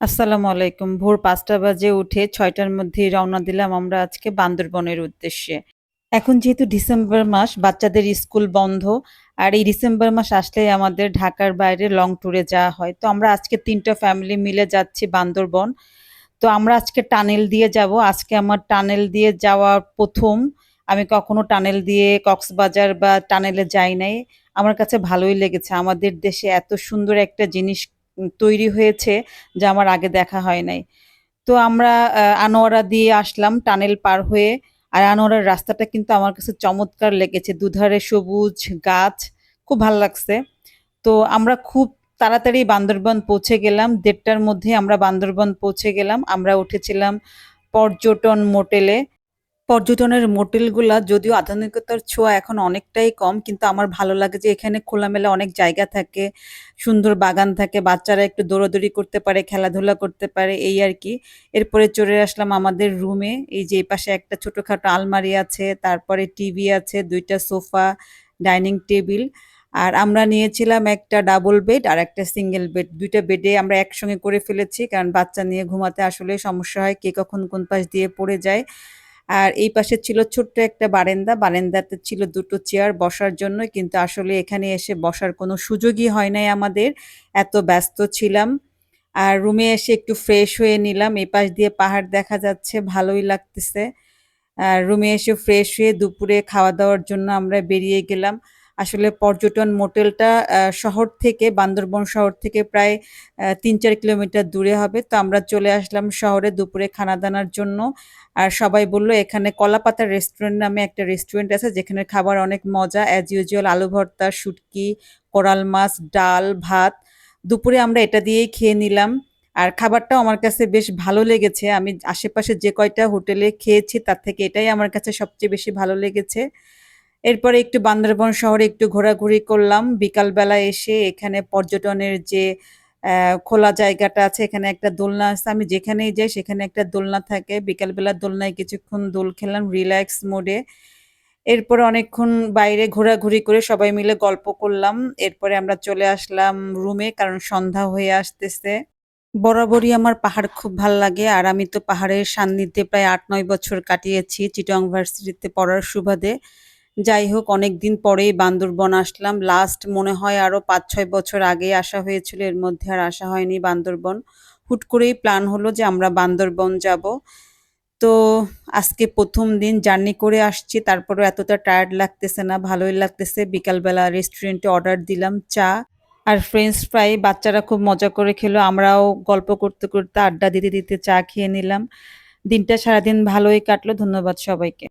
আসসালামু আলাইকুম। ভোর পাঁচটা বাজে উঠে ছয়টার মধ্যে রওনা দিলাম আমরা আজকে বান্দরবনের উদ্দেশ্যে। এখন যেহেতু ডিসেম্বর মাস, বাচ্চাদের স্কুল বন্ধ। আর এই ডিসেম্বর মাস আসলেই আমাদের ঢাকার বাইরে লং ট্যুরে যাওয়া হয়। তো আমরা আজকে ৩ টা ফ্যামিলি মিলে যাচ্ছি বান্দরবন। তো আমরা আজকে টানেল দিয়ে যাব। আজকে আমার টানেল দিয়ে যাওয়া প্রথম আমি কখনো টানেল দিয়ে কক্সবাজার বা টানেলে যাই নাই। আমার কাছে ভালোই লেগেছে। আমাদের দেশে এত সুন্দর একটা জিনিস তৈরি হয়েছে যা আমার আগে দেখা হয় নাই। তো আমরা আনোয়ারা দিয়ে আসলাম টানেল পার হয়ে। আর আনোয়ারার রাস্তাটা কিন্তু আমার কাছে চমৎকার লেগেছে। দুধারে সবুজ গাছ, খুব ভালো লাগছে। তো আমরা খুব তাড়াতাড়ি বান্দরবন পৌঁছে গেলাম। ১:৩০ টার মধ্যে আমরা বান্দরবন পৌঁছে গেলাম। আমরা উঠেছিলাম পর্যটন মোটেলে। পর্যটনের মোটেলগুলা যদিও আধুনিকতার ছোঁয়া এখন অনেকটাই কম। কিন্তু আমার ভালো লাগে যে এখানে খোলামেলা অনেক জায়গা থাকে, সুন্দর বাগান থাকে, বাচ্চারা একটু দৌড়াদৌড়ি করতে পারে, খেলাধুলা করতে পারে এই আর কি এরপরে চলে আসলাম আমাদের রুমে। এই যে এপাশে একটা ছোটখাটো আলমারি আছে, তারপরে টিভি আছে, দুইটা সোফা, ডাইনিং টেবিল। আর আমরা নিয়েছিলাম একটা ডাবল বেড আর একটা সিঙ্গেল বেড। দুইটা বেডে আমরা একসঙ্গে করে ফেলেছি। কারণ বাচ্চা নিয়ে ঘুমাতে আসলেই সমস্যা হয়। কে কখন কোন পাশ দিয়ে পড়ে যায়। আর এই পাশে ছিল ছোট্ট একটা বারান্দা। বারান্দাতে ছিল দুটো চেয়ার বসার জন্য। কিন্তু আসলে এখানে এসে বসার কোনো সুযোগই হয় নাই আমাদের। এত ব্যস্ত ছিলাম। আর রুমে এসে একটু ফ্রেশ হয়ে নিলাম। এপাশ দিয়ে পাহাড় দেখা যাচ্ছে, ভালোই লাগতেছে। আর রুমে এসে ফ্রেশ হয়ে দুপুরে খাওয়া-দাওয়ার জন্য আমরা বেরিয়ে গেলাম। আসলে পর্যটন মোটেলটা শহর থেকে বান্দরবন শহর থেকে প্রায় তিন ৩-৪ কিলোমিটার দূরে হবে। তো আমরা চলে আসলাম শহরে দুপুরে খানা-দানার জন্য। আর সবাই বলল এখানে কলাপাতা রেস্টুরেন্ট নামে একটা রেস্টুরেন্ট আছে যেখানে খাবার অনেক মজা। অ্যাজ ইউজুয়াল আলু ভর্তা, শুটকি, কোরাল মাছ, ডাল, ভাত। দুপুরে আমরা এটা দিয়েই খেয়ে নিলাম। আর খাবারটাও আমার কাছে বেশ ভালো লেগেছে। আমি আশেপাশে যে কয়টা হোটেলে খেয়েছি তার থেকে এটাই আমার কাছে সবচেয়ে বেশি ভালো লেগেছে। এরপরে একটু বান্দরবন শহরে একটু ঘোরাঘুরি করলাম। বিকালবেলা এসে এখানে পর্যটনের যে খোলা জায়গাটা আছে, এখানে একটা দোলনা আছে। আমি যেখানেই যাই সেখানে একটা দোলনা থাকে। বিকালবেলা দোলনায় কিছুক্ষণ দোল খেললাম রিল্যাক্স মোডে। এরপরে অনেকক্ষণ বাইরে ঘোরাঘুরি করে সবাই মিলে গল্প করলাম। এরপরে আমরা চলে আসলাম রুমে, কারণ সন্ধ্যা হয়ে আসতেছে। বরাবরই আমার পাহাড় খুব ভালো লাগে। আর আমি তো পাহাড়ের সান্নিধ্যে প্রায় ৮-৯ বছর কাটিয়েছি চিটং ভার্সিটিতে পড়ার সুবাদে। যাই হোক অনেকদিন পরেই বান্দরবন আসলাম। লাস্ট মনে হয় আরও পাঁচ ছয় বছর আগেই আসা হয়েছিল। এর মধ্যে আর আসা হয়নি বান্দরবন। হুট করেই প্ল্যান হলো যে আমরা বান্দরবন যাব তো আজকে প্রথম দিন জার্নি করে আসছি। তারপরেও এতটা টায়ার্ড লাগতেছে না, ভালোই লাগতেছে। বিকালবেলা রেস্টুরেন্টে অর্ডার দিলাম চা আর ফ্রেঞ্চ ফ্রাই। বাচ্চারা খুব মজা করে খেলো। আমরাও গল্প করতে, করতে আড্ডা দিতে, দিতে চা খেয়ে নিলাম। দিনটা সারাদিন ভালোই কাটলো। ধন্যবাদ সবাইকে।